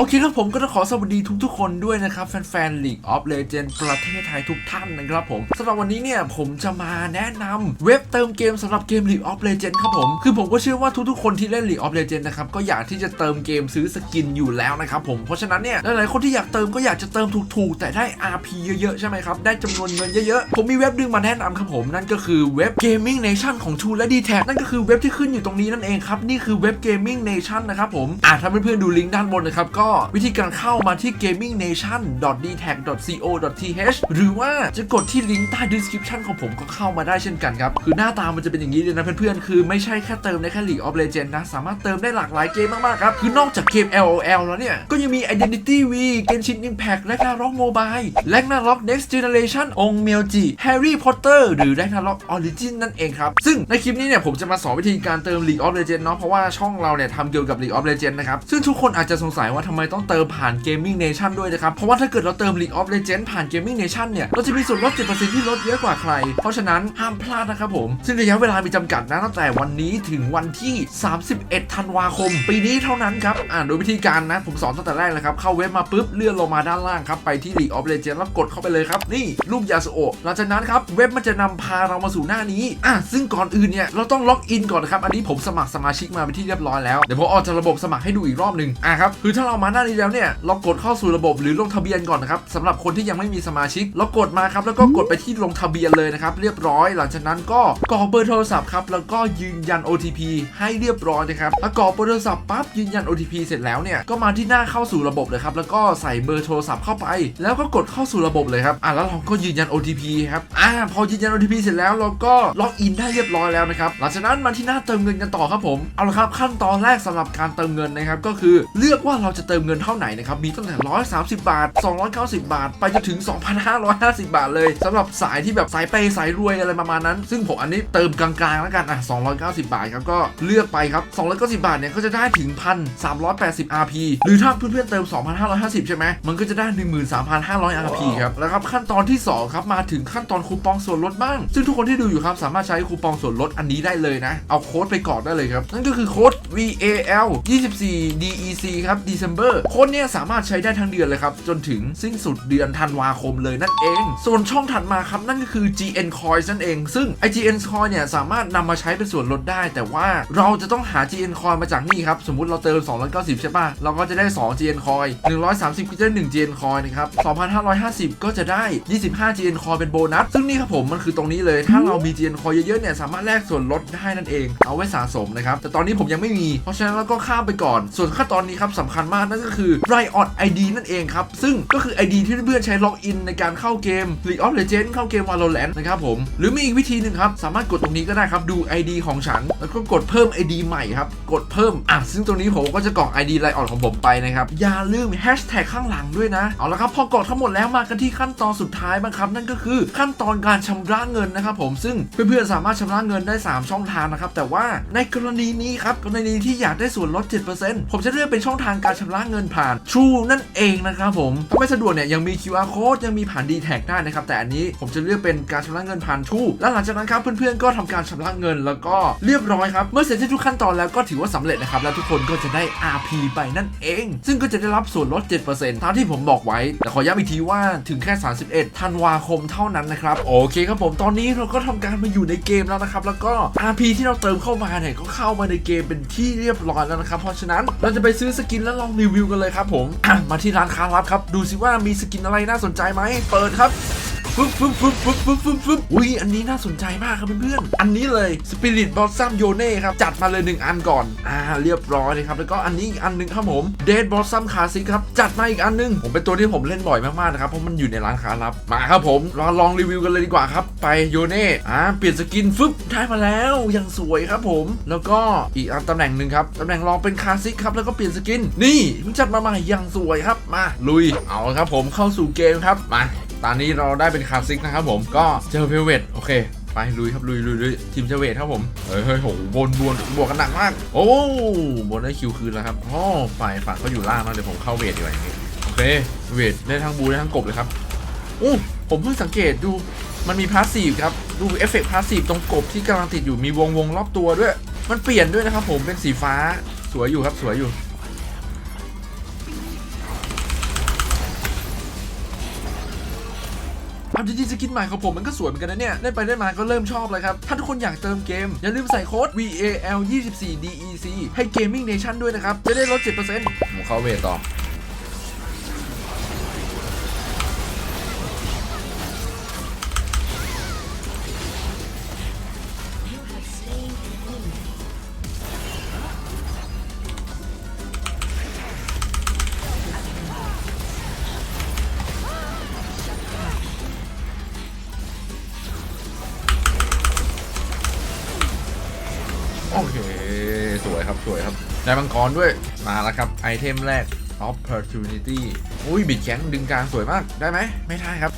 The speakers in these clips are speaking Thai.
โอเคครับผมก็ต้องขอสวัสดีทุกๆคนด้วยนะครับ แฟนๆ League of Legends ประเทศไทยทุกท่านนะครับผมสำหรับวันนี้เนี่ยผมจะมาแนะนำเว็บเติมเกมสำหรับเกม League of Legends ครับผม คือผมก็เชื่อว่าทุกๆคนที่เล่น League of Legends นะครับก็อยากที่จะเติมเกมซื้อสกินอยู่แล้วนะครับผมเพราะฉะนั้นเนี่ยหลายๆคนที่อยากเติมก็อยากจะเติมถูกๆ แต่ได้ RP เยอะๆ ใช่ไหมครับ ได้จำนวนเงินเยอะๆ ผมมีเว็บดึงมาแนะนำครับผมนั่นก็คือเว็บ Gaming Nation ของ True และ d t แทนั่นก็คือเว็บที่ขึ้นอยู่ตรงนี้นั่นเองครับนี่คือเว็บ Gaming Nation นะครับผมอะถ้าเพื่อนๆดูลิงก์ด้านบนนะครับก็วิธีการเข้ามาที่ gamingnation.dtag.co.th หรือว่าจะกดที่ลิงก์ใต้ description ของผมก็เข้ามาได้เช่นกันครับ คือหน้าตามันจะเป็นอย่างนี้เลยนะเพื่อนๆ คือไม่ใช่แค่เติมในแค่ League of Legends นะ สามารถเติมได้หลากหลายเกมมากๆครับ คือนอกจากเกม LOL แล้วเนี่ย ก็ยังมี Identity V Genshin Impact และ Ragnarok Mobile และ Ragnarok Next Generation องเมียวจิ Harry Potter หรือ Ragnarok Origin นั่นเองครับ ซึ่งในคลิปนี้เนี่ยผมจะมาสอนวิธีการเติม League of Legends เนาะเพราะว่าช่องเราเนี่ยทำเกี่ยวกับ League of Legends นะครับซึ่งทุกคนอาจจะสงสัยว่าทำไมต้องเติมผ่าน Gaming Nation ด้วยนะครับ เพราะว่าถ้าเกิดเราเติม League of Legends ผ่าน Gaming Nation เนี่ย เราจะมีส่วนลด 10%ที่ลดเยอะกว่าใคร เพราะฉะนั้นห้ามพลาดนะครับผม ซึ่งระยะเวลามีจำกัดนะตั้งแต่วันนี้ถึงวันที่ 31 ธันวาคม ปีนี้เท่านั้นครับ อ่าโดยวิธีการนะ ผมสอนตั้งแต่แรกเลยครับ เข้าเว็บมาปุ๊บเลื่อนลงมาด้านล่างครับ ไปที่ League of Legends แล้วกดเข้าไปเลยครับ นี่รูปยาสโอหลังจากนั้นครับ เว็บมันจะนำพาเรามาสู่หน้านี้ อะ ซึ่งก่อนอื่นเนี่ย เราต้องล็อกอินก่อนนะครับ อันนี้ผมสมัครสมาชิกมาเป็นที่เรียบร้อยแล้ว เดี๋ยวผมออกจากระบบสมัครให้ดูอีกรอบหนึ่งอะครับ คือถ้าเรามาหน้านี้แล้วเนี่ยเรากดเข้าสู่ระบบหรือลงทะเบียนก่อนนะครับสำหรับคนที่ยังไม่มีสมาชิก เรากดมาครับแล้วก็กดไปที่ลงทะเบียนเลยนะครับเรียบร้อย หลังจากนั้นก็กรอกเบอร์โทรศัพท์ครับแล้วก็ยืนยัน OTP ให้เรียบร้อยนะครับถ้ากรอกเบอร์โทรศัพท์ปั๊บยืนยัน OTP เสร็จแล้วเนี่ยก็มาที่หน้าเข้าสู่ระบบเลยครับแล้วก็ใส่เบอร์โทรศัพท์เข้าไป แล้วก็กดเข้าสู่ระบบเลยครับอะแล้วเราก็ยืนยัน OTP ครับอ่าพอยืนยัน OTP เสร็จแล้วเราก็ล็อกอินได้เรียบร้อยแล้วนะครับหลังจากนั้นมาที่หน้าเติมเงินกันต่อครับผมเอาละครับขั้นตอนแรกสำหรับการเติมเงินนะครับก็คือเลือกว่าเราจะเติมเงินเท่าไหร่นะครับ มีตั้งแต่ 130 บาท 290 บาท ไปจนถึง 2,550 บาทเลยสำหรับสายที่แบบสายเปย์สายรวยอะไรประมาณนั้น ซึ่งผมอันนี้เติมกลางๆแล้วกันอะ290 บาทครับก็เลือกไปครับ 290 บาทเนี่ยก็จะได้ถึง 1,380 RP หรือถ้าเพื่อนๆเติม 2,550 ใช่ไหมมันก็จะได้ 13,500 RP ครับแล้วครับขั้นตอนที่ 2 ครับ มาถึงขั้นตอนคูปองส่วนลดบ้าง ซึ่งทุกคนที่ดูอยู่ครับสามารถใช้คูปองส่วนลดอันนี้ได้เลยนะ เอาโค้ดไปกรอกได้เลยครับนั่นก็คือโค้ด VAL 24 DEC ครับ December โค้ดเนี่ยสามารถใช้ได้ทั้งเดือนเลยครับ จนถึงสิ้นสุดเดือนธันวาคมเลยนั่นเอง ส่วนช่องถัดมาครับนั่นก็คือ GN Coin นั่นเอง ซึ่งไอ GN Coin เนี่ยสามารถนำมาใช้เป็นส่วนลดได้ แต่ว่าเราจะต้องหา GN Coin มาจากนี่ครับ สมมุติเราเติม 290 ใช่ป่ะ เราก็จะได้ 2 GN Coin 130 ก็จะได้1 GN Coin นะครับ 2,550 ก็จะได้ 25 GN Coin เป็นโบนัส ซึ่งนี่ครับผมมันคือตรงนี้เลย ถ้าเรามี GN Coin เยอะๆเนี่ยสามารถแลกส่วนลดได้นั่นเอง เอาไว้สะสมนะครับ แต่ตอนนี้ผมยังไม่มี เพราะฉะนั้นเราก็ข้ามไปก่อน ส่วนขั้นตอนนี้ครับสำคัญมากนั่นก็คือ Riot ID นั่นเองครับ ซึ่งก็คือ ID ที่เพื่อนๆใช้ล็อกอินในการเข้าเกม League of Legends เข้าเกม Valorant นะครับผม หรือมีอีกวิธีหนึ่งครับ สามารถกดตรงนี้ก็ได้ครับ ดู ID ของฉัน แล้วก็กดเพิ่ม ID ใหม่ครับ กดเพิ่ม อะ ซึ่งตรงนี้ผมก็จะกรอก ID Riot ของผมไปนะครับ อย่าลืม Hashtag ข้างหลังด้วยนะ เอาละครับพอกรอกทั้งหมดแล้วมากันที่ขั้นตอนสุดท้ายบ้างครับ นั่นก็คือขั้นตอนการชำระเงินนะครับผม ซึ่งเพื่อนๆสามารถชำระเงินได้ 3 ช่องทางนะครับ แต่ว่าในกรณีนี้ครับ กรณีที่อยากได้ส่วนลด 7%ผมจะเลือกเป็นช่องทางการชำระเงินผ่าน True นั่นเองนะครับผมถ้าไม่สะดวกเนี่ยยังมี QR code ยังมีผ่าน d t แทได้นะครับแต่อันนี้ผมจะเลือกเป็นการชำระเงินผ่าน True และหลังจากนั้นครับเพื่อนๆก็ทำการชำระเงินแล้วก็เรียบร้อยครับเมื่อเสร็จทุกขั้นตอนแล้วก็ถือว่าสำเร็จนะครับแล้วทุกคนก็จะได้ RP ไปนั่นเอง ซึ่งก็จะได้รับส่วนลด 7%ตามที่ผมบอกไว้ แต่ขอย้ำอีกทีว่าถึงแค่ 31 ธันวาคมเท่านั้นนะครับ โอเคครับผมตอนนี้เราก็ทำการมาอยู่ในเกมแล้วนะครับ แล้วก็ RP ที่เราเติมเข้ามาเนี่ยก็เข้ามาในเกมเป็นที่เรียบร้อยแล้วนะครับ เพราะฉะนั้นเราจะไปซื้อสกินแล้วลองรีวิวกันเลยครับผม มาที่ร้านค้าลับครับ ดูสิว่ามีสกินอะไรน่าสนใจไหม เปิดครับ ฟึบฟึบฟึบฟึบฟึบฟึบฟึบอุ้ยอันนี้น่าสนใจมากครับเพื่อนๆอันนี้เลย Spirit Blossom y o n e ครับจัดมาเลย1อันก่อนอ่าเรียบร้อยเลยครับแล้วก็อันนี้อีกอันหนึงครับผม Dead Blossom Classic ครับจัดมาอีกอันหนึงผมเป็นตัวที่ผมเล่นบ่อยมากๆนะครับเพราะมันอยู่ในร้านค้าลับมาครับผมเราลองรีวิวกันเลยดีกว่าครับไปโยเน่อ่าเปลี่ยนสกินฟึบได้มาแล้วยังสวยครับผม แล้วก็อีกอันตำแหน่งหนึ่งครับตำแหน่งรองเป็นคาสสิครับแล้วก็เปลี่ยนสกินนี่เพิ่งจัดมาใหม่ยังสวยครับมาลุยเอาครับผมเข้าสู่เกมครับมา ตอนนี้เราได้เป็นคลาสสิกนะครับผมก็เจอเพลเวตโอเคไปลุยครับลุยลุยลุยทีมเจเวตครับผมเฮ้ยเฮ้ยโหบนบนบวกกันหนักมาก โอ้บนได้คิวคืนแล้วครับโอ้ฝ่ายฝั่งเขาอยู่ล่างแล้วเดี๋ยวผมเข้าเวทดีกว่าอย่างงี้โอเคเวทได้ทั้งบูได้ทั้งกบเลยครับโอ้ผมเพิ่งสังเกตดูมันมีพาสซีฟครับดูเอฟเฟกต์พาสซีฟตรงกบที่กำลังติดอยู่มีวงวงรอบตัวด้วย มันเปลี่ยนด้วยนะครับผมเป็นสีฟ้าสวยอยู่ครับสวยอยู่ เอาจริงๆสกินใหม่ของผมมันก็สวยเหมือนกันนะเนี่ยได้ไปได้มาก็เริ่มชอบเลยครับ ถ้าทุกคนอยากเติมเกม อย่าลืมใส่โค้ด VAL 24 DEC ให้ Gaming Nation ด้วยนะครับ จะได้ลด7%ผมเข้าเวทต่อ เค สวยครับ สวยครับได้มังกรด้วย มาแล้วครับ ไอเทมแรก opportunity อุ้ย บิดแข็งดึงกลางสวยมาก ได้ไหม ไม่ได้ครับ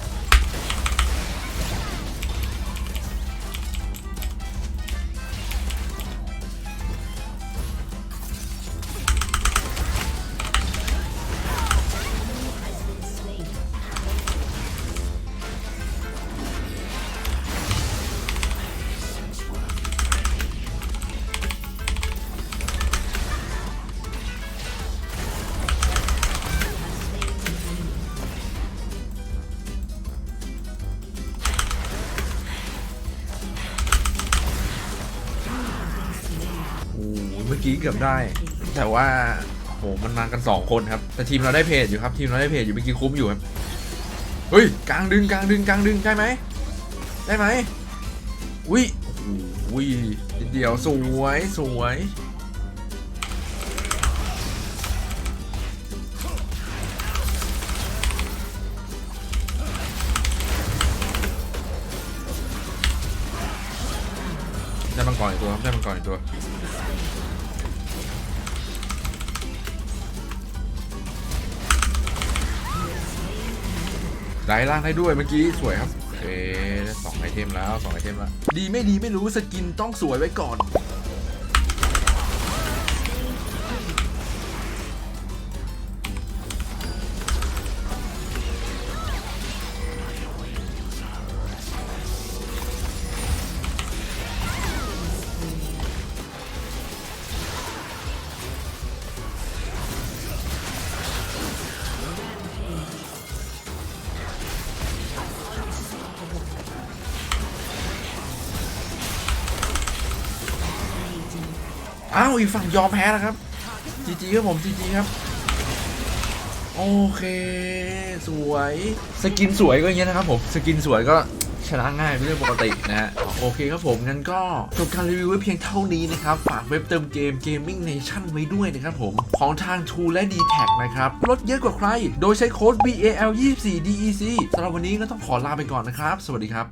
กี้เกือบได้ แต่ว่าโหมันมากัน 2 คนครับ แต่ทีมเราได้เพจอยู่ครับทีมเราได้เพจอยู่เมื่อกี้คุ้มอยู่ครับเฮ้ยกลางดึงกลางดึงกลางดึงได้ไหมได้ไหมอุ้ยอุ้ยเดี๋ยวสวยสวยได้มังกรอีกตัวครับได้มังกรอีกตัว ได้ล่างได้ด้วยเมื่อกี้สวยครับโอเคสองไอเทมแล้วสองไอเทมแล้วดีไม่ดีไม่รู้สกินต้องสวยไว้ก่อน อ้าวอีกฝั่งยอมแพ้แล้วครับจีจีครับผมจีจีครับ โอเค สวย สกินสวยก็อย่างเงี้ยนะครับผม สกินสวยก็ชนะง่ายเป็นเรื่องปกตินะฮะ โอเคครับผมงั้นก็จบการรีวิวไว้เพียงเท่านี้นะครับ ฝากเว็บเติมเกม Gaming Nation ไว้ด้วยนะครับผม ของทาง True และ d t แทนะครับ ลดเยอะกว่าใคร โดยใช้โค้ด BAL 24 DEC สำหรับวันนี้ก็ต้องขอลาไปก่อนนะครับ สวัสดีครับ